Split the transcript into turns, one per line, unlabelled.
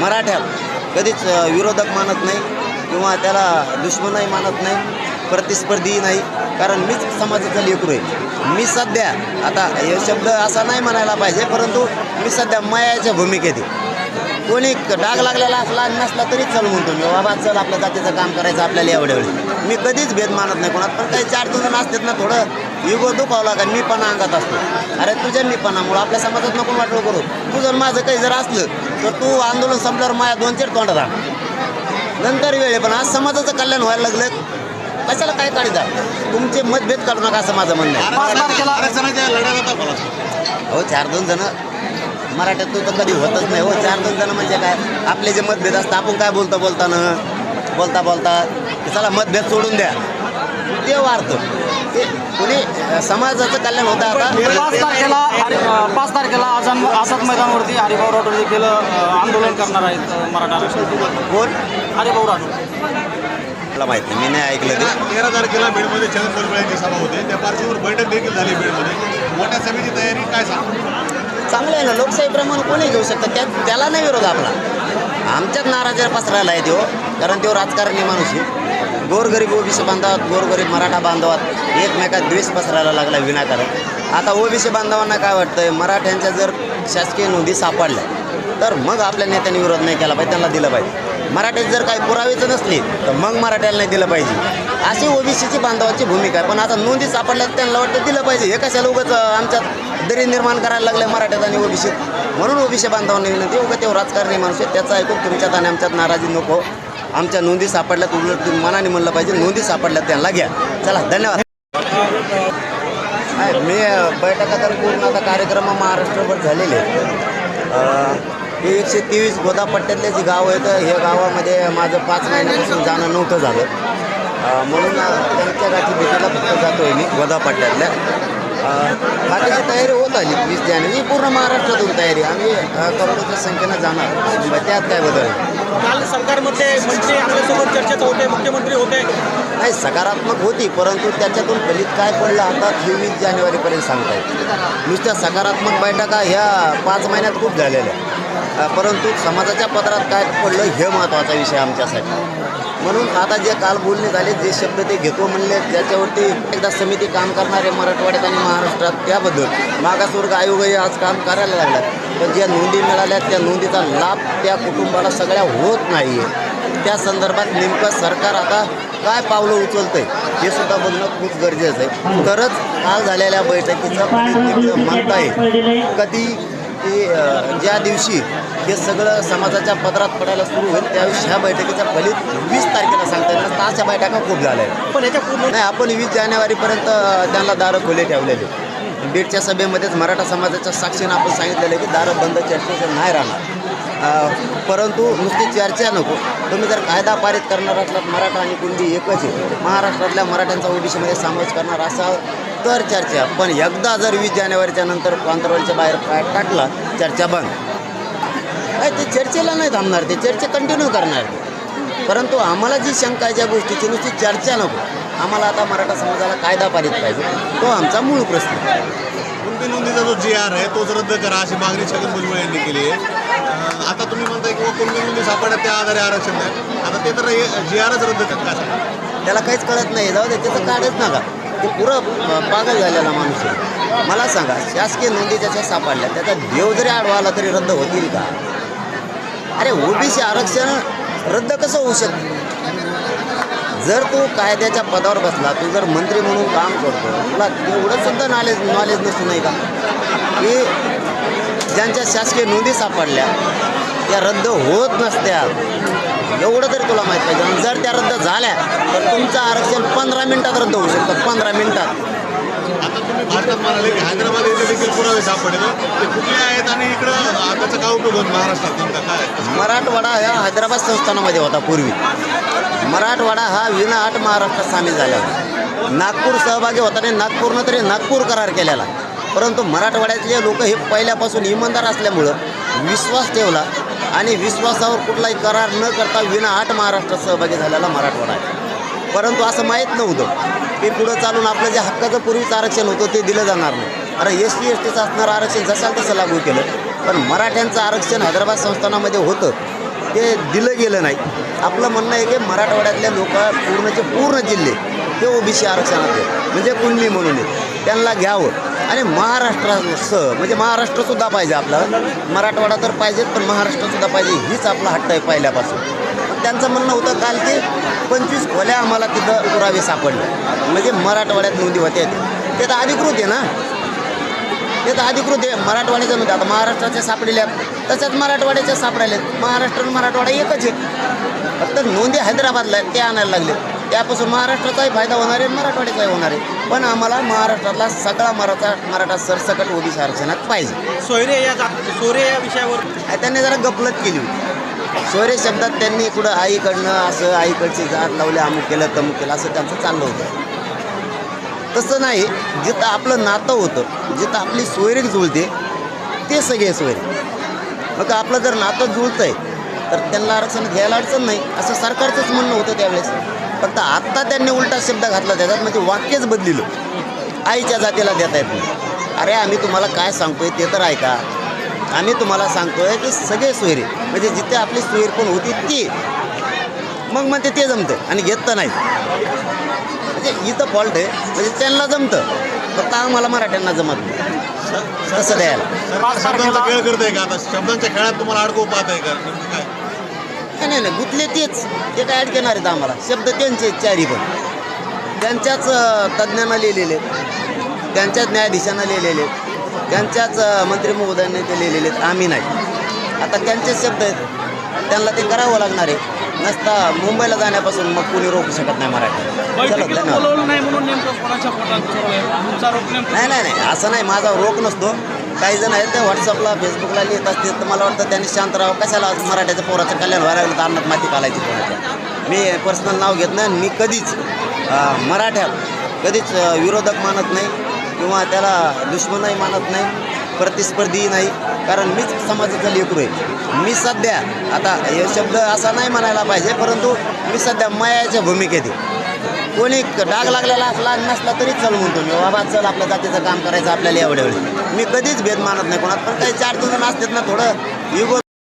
मराठ्यात कधीच विरोधक मानत नाही किंवा त्याला दुश्मनही मानत नाही प्रतिस्पर्धी नाही. कारण मीच समाजाचा लेकरू आहे. मी सध्या आता हे शब्द असा नाही म्हणायला पाहिजे परंतु मी सध्या मायाच्या भूमिकेत आहे. कोणी डाग लागलेला असला नसला तरी चल म्हणतो मी बाबा चल आपल्या जातीचं काम करायचं आपल्याला एवढ्या वेळी. मी कधीच भेद मानत नाही कोणात पण काही चार दोन जण असतात ना थोडं युगो दुखावला का मी पण अंगात असतो. अरे तुझ्या मी पणामुळं आपल्या समाजात नको वाटलं करू. तुझं माझं काही जर असलं तर तू आंदोलन संपल्यावर माया दोन चार तोंडात. नंतर वेळे पण आज समाजाचं कल्याण व्हायला लागलं कशाला काय काढता तुमचे मतभेद काढू नका असं माझं म्हणणं आहे. हो चार दोन जण. मराठ्यात तो तर कधी होतच नाही. हो चार दोन जण म्हणजे काय? आपले जे मतभेद असतात आपण काय बोलता बोलताना? बोलता बोलता. की चला मतभेद सोडून द्या. ते वाढतं. ते समाजाचं कल्याण होतं आता.
पाच तारखेला पाच तारखेला आझाद आझाद मैदानावरती हरिभाऊ राठोड देखील आंदोलन करणार आहेत मराठा आरक्षण.
कोण?
हरिभाऊ राठोड.
मला माहीत नाही मी नाही ऐकलं ते.
तेरा तारखेला बीडमध्ये छगन भुजबळ यांची सभा होते. त्या पार्श्वभूमीवर बैठक देखील झाली बीडमध्ये. मोठ्या सभेची तयारी काय सांग
चांगलं आहे ना लोकशाहीप्रमाणे कोणी घेऊ शकतं? त्या त्याला नाही विरोध आपला. आमच्याच नाराज पसरायला आहे तो कारण तो राजकारणी माणूस आहे. गोरगरीब ओबीसी बांधवात गोरगरीब मराठा बांधवात एकमेकात द्वेष पसरायला लागला विनाकारण. आता ओबीसी बांधवांना काय वाटतंय? मराठ्यांच्या जर शासकीय नोंदी सापडल्या तर मग आपल्या नेत्यांनी विरोध नाही केला पाहिजे त्यांना दिलं पाहिजे. मराठ्यात जर काही पुरावेच नसली तर मग मराठ्याला नाही दिलं पाहिजे. अशी ओबीसीची बांधवाची भूमिका आहे. पण आता नोंदी सापडल्या त्यांना वाटतं दिलं पाहिजे. हे कशाला उगाच आमच्यात दरी निर्माण करायला लागले मराठ्यात आणि ओबीसीत? म्हणून ओबीसी बांधवांना विनंती उगा तेव्हा राजकारणी माणूस आहे त्याचं ऐकून तुमच्यात आणि आमच्यात नाराजी नको. आमच्या नोंदी सापडल्यात उलट तुम्ही मनाने म्हणलं पाहिजे नोंदी सापडल्यात त्यांना घ्या. चला धन्यवाद. मी बैठका तर पूर्ण आता कार्यक्रम महाराष्ट्रभर झालेले आहे हे एकशे तेवीस गोदापट्ट्यातले जे गाव आहेत ह्या गावामध्ये माझं पाच महिन्यापासून जाणं नव्हतं झालं. म्हणून त्यांच्या गाठी भेटीला फक्त आहे मी गोदापट्ट्यातल्या. बाकीची तयारी होत आली वीस जानेवारी. पूर्ण महाराष्ट्रातून तयारी. आम्ही करोडोच्या संख्येनं जाणार त्यात काय बदल? आहे?
काल सरकारमध्ये मंत्री आपल्यासोबत चर्चेत होते मुख्यमंत्री होते.
नाही सकारात्मक होती परंतु त्याच्यातून फलित काय पडलं आता तेवीस जानेवारीपर्यंत सांगता येत नुसत्या सकारात्मक बैठका ह्या पाच महिन्यात खूप झालेल्या परंतु समाजाच्या पत्रात काय पडलं हे महत्त्वाचा विषय आमच्यासाठी. म्हणून आता जे काल बोलणे झाले जे शब्द ते घेतो म्हणले त्याच्यावरती एकदा समिती काम करणारे मराठवाड्यात आणि महाराष्ट्रात त्याबद्दल मागासवर्ग आयोगही आज काम करायला लागला. पण ज्या नोंदी मिळाल्या त्या नोंदीचा लाभ त्या कुटुंबाला सगळ्या होत नाही आहे त्या संदर्भात नेमकं सरकार आता काय पावलं उचलतंय हे सुद्धा बघणं खूप गरजेचं आहे. तरच काल झालेल्या बैठकीचं फलित म्हणता येईल कधी की ज्या दिवशी हे सगळं समाजाच्या पदरात पडायला सुरू होईल त्यावेळी ह्या बैठकीचा फलित वीस तारखेला सांगता येईल ना अशा बैठका खूप झाल्या. आहेत
पण याच्या पूर्ण
नाही आपण वीस जानेवारीपर्यंत त्यांना दारं खुले ठेवलेले. बीडच्या सभेमध्येच मराठा समाजाच्या साक्षीनं आपण सांगितलेलं आहे की दारं बंद चर्चेचं नाही राहणार. परंतु नुसती चर्चा नको. तुम्ही जर कायदा पारित करणार असलात मराठा आणि कुणबी एकच आहे. महाराष्ट्रातल्या मराठ्यांचा ओबीसीमध्ये समावेश करणार असाल तर चर्चा. पण एकदा जर वीस जानेवारीच्या नंतर कांतरवलच्या बाहेर पाय टाकला चर्चा बंद. नाही ते चर्चेला नाही थांबणार ते चर्चा कंटिन्यू करणार. ते परंतु आम्हाला जी शंका आहे ज्या गोष्टीची नुसती चर्चा नको. आम्हाला आता मराठा समाजाला कायदा पारित पाहिजे. तो आमचा मूळ प्रश्न आहे.
कुणबी नोंदीचा जो जी आर आहे तोच रद्द करा अशी मागणी छगन भुजबळ यांनी केली आहे. आता तुम्ही म्हणताय की कुणबी नोंदी सापडल्या त्या आधारे आरक्षण द्या आता ते तर जी आरच रद्द करत काय सांगा
त्याला काहीच कळत नाही. जाऊ दे त्याचं काढच नका. ते पुरं पागल झालेला माणूस आहे. मला सांगा शासकीय नोंदी त्याच्या सापडल्या त्याचा देव जरी आडवा आला तरी रद्द होतील का? अरे ओबीसी आरक्षण रद्द कसं होऊ शकतं? जर तू कायद्याच्या पदावर बसला तू जर मंत्री म्हणून काम करतो तुला एवढं सुद्धा नॉलेज नॉलेज नसून नाही का? की ज्यांच्या शासकीय नोंदी सापडल्या त्या रद्द होत नसत्या. एवढं तरी तुला माहीत पाहिजे. जर त्या रद्द झाल्या तर तुमचं आरक्षण पंधरा मिनिटात रद्द होऊ शकतं. पंधरा मिनिटात.
आता तुम्ही भारतात म्हणाले की हैदराबाद येथे देखील पुरावे सापडले. ते कुठले आहेत आणि इकडं आताचा काय उपयोग होत महाराष्ट्रात नेमका? काय
मराठवाडा ह्या हैदराबाद संस्थानामध्ये होता पूर्वी. मराठवाडा हा विनाआट महाराष्ट्रात सामील झाला होता. नागपूर सहभागी होता आणि नागपूरनं तरी नागपूर करार केलेला. परंतु मराठवाड्यातले लोक हे पहिल्यापासून इमानदार असल्यामुळं विश्वास ठेवला आणि विश्वासावर कुठलाही करार न करता विनाआट महाराष्ट्रात सहभागी झालेला मराठवाडा आहे. परंतु असं माहीत नव्हतं. की पुढं चालून आपलं जे हक्काचं पूर्वीचं आरक्षण होतं ते दिलं जाणार नाही. अरे एस टी एस टीचं असणारं आरक्षण जसाल तसं लागू केलं. पण मराठ्यांचं आरक्षण हैदराबाद संस्थानामध्ये होतं. ते दिलं गेलं नाही. आपलं म्हणणं आहे की मराठवाड्यातल्या लोक पूर्णचे पूर्ण जिल्हे ते ओबीसी आरक्षणात आहे म्हणजे कुणबी म्हणून त्यांना घ्यावं. आणि महाराष्ट्रासह म्हणजे महाराष्ट्रसुद्धा पाहिजे आपल्याला. मराठवाडा तर पाहिजेच पण महाराष्ट्रसुद्धा पाहिजे. हीच आपला हट्ट आहे पहिल्यापासून. त्यांचं म्हणणं होतं काल की पंचवीस खोल्या आम्हाला तिथं पुरावे सापडले. म्हणजे मराठवाड्यात नोंदी होते ते तर अधिकृत आहे ना? ते तर अधिकृत आहे. मराठवाड्याचं नव्हतं. आता महाराष्ट्राचे सापडलेले आहेत तसंच मराठवाड्याचे सापडायले महाराष्ट्र आणि मराठवाडा एकच आहे. फक्त नोंदी हैदराबादला आहेत ते आणायला लागले. त्यापासून महाराष्ट्राचाही फायदा होणार आहे मराठवाड्याचाही होणार आहे. पण आम्हाला महाराष्ट्रातला सगळा मराठा मराठा सरसकट ओबीसी आरक्षणात पाहिजे.
सोयरे या सोयरे या विषयावर
त्यांनी जरा गपलत केली होती. सोयरे शब्दात त्यांनी कुठं आईकडनं असं आईकडची जात लावले अमुक केलं तमुक केलं असं त्यांचं चाललं होतं. तसं नाही. जिथं आपलं नातं होतं जिथं आपली सोयरी जुळते ते सगळे सोयरे. मग आपलं जर नातं जुळतंय तर त्यांना आरक्षण घ्यायला अडचण नाही असं सरकारचंच म्हणणं होतं त्यावेळेस. फक्त आत्ता त्यांनी उलटा शब्द घातला त्याच्यात म्हणजे वाक्यच बदलिलं. आईच्या जातीला देता येत नाही. अरे आम्ही तुम्हाला काय सांगतोय ते तर ऐका. आम्ही तुम्हाला सांगतोय की सगळे सोयरे म्हणजे जिथे आपली सोयरी पण होती ती मग म्हणते ते जमतं आणि घेत तर नाही म्हणजे इथं फॉल्ट आहे म्हणजे त्यांना जमतं फक्त आम्हाला मराठ्यांना जमत नाही. तसं द्यायला.
खेळ आहे का? आता शब्दांच्या खेळात तुम्हाला अडकवू पाहत आहे का काय?
नाही नाही गुतले तेच. ते काय ॲड घेणार आहेत आम्हाला. शब्द त्यांचे चारी पण. त्यांच्याच तज्ज्ञांना लिहिलेले. त्यांच्याच न्यायाधीशांना लिहिलेले. त्यांच्याच मंत्री महोदयांनी ते लिहिलेले आहेत आम्ही नाही. आता त्यांचेच शब्द आहेत त्यांना ते करावं लागणार आहे. नसता मुंबईला जाण्यापासून मग कुणी रोखू शकत नाही मराठी. चलो धन्यवाद.
नाही
नाही नाही नाही असं नाही माझा रोख नसतो. काही जण आहेत ते व्हॉट्सअपला फेसबुकला लिहित असतील तर मला वाटतं त्यांनी शांत राहावं. कशाला मराठ्याचं पोराचं कल्याण व्हायला लागलं तर अन्नात माती घालायची कोणाच्या मी पर्सनल नाव घेत नाही मी कधीच मराठ्यात कधीच विरोधक मानत नाही. किंवा त्याला दुश्मनही मानत नाही प्रतिस्पर्धी नाही. कारण मीच समाजाचं लेकरू आहे. मी सध्या आता हे शब्द असा नाही म्हणायला पाहिजे परंतु मी सध्या मायाच्या भूमिकेत आहे. कोणी डाग लागलेला असला नसला तरी चल म्हणतो मी. बाबा चल आपल्या जातीचं काम करायचं आपल्याला एवढ्या वेळी मी कधीच भेद मानत नाही कोणात पण काही चार जण असतात ना थोडं युगो